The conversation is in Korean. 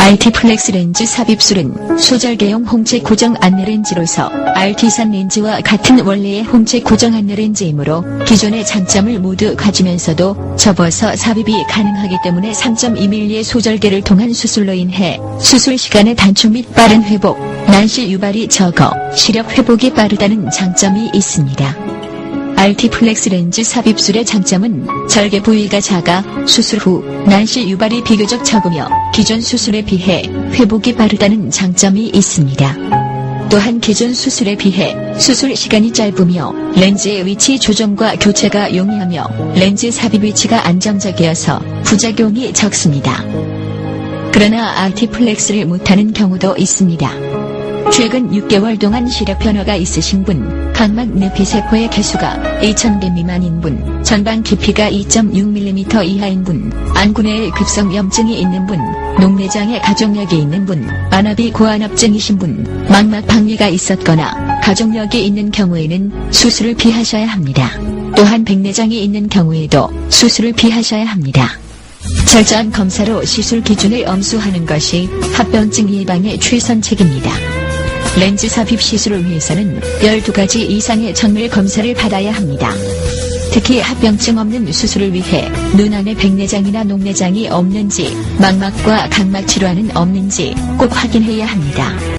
RT 플렉스 렌즈 삽입술은 소절개용 홍채 고정 안내 렌즈로서 RT산 렌즈와 같은 원래의 홍채 고정 안내 렌즈이므로 기존의 장점을 모두 가지면서도 접어서 삽입이 가능하기 때문에 3.2mm의 소절개를 통한 수술로 인해 수술 시간의 단축 및 빠른 회복, 난실 유발이 적어 시력 회복이 빠르다는 장점이 있습니다. RT 플렉스 렌즈 삽입술의 장점은 절개 부위가 작아 수술 후 난실 유발이 비교적 적으며 기존 수술에 비해 회복이 빠르다는 장점이 있습니다. 또한 기존 수술에 비해 수술 시간이 짧으며 렌즈의 위치 조정과 교체가 용이하며 렌즈 삽입 위치가 안정적이어서 부작용이 적습니다. 그러나 RT플렉스를 못하는 경우도 있습니다. 최근 6개월 동안 시력 변화가 있으신 분, 각막 내피 세포의 개수가 2,000개 미만인 분, 전방 깊이가 2.6mm 이하인 분, 안구내에 급성 염증이 있는 분, 녹내장에 가족력이 있는 분, 안압이 고안압증이신 분, 망막 방위가 있었거나 가족력이 있는 경우에는 수술을 피하셔야 합니다. 또한 백내장이 있는 경우에도 수술을 피하셔야 합니다. 철저한 검사로 시술 기준을 엄수하는 것이 합병증 예방의 최선책입니다. 렌즈 삽입 시술을 위해서는 12가지 이상의 정밀 검사를 받아야 합니다. 특히 합병증 없는 수술을 위해 눈 안에 백내장이나 녹내장이 없는지, 망막과 각막 질환은 없는지 꼭 확인해야 합니다.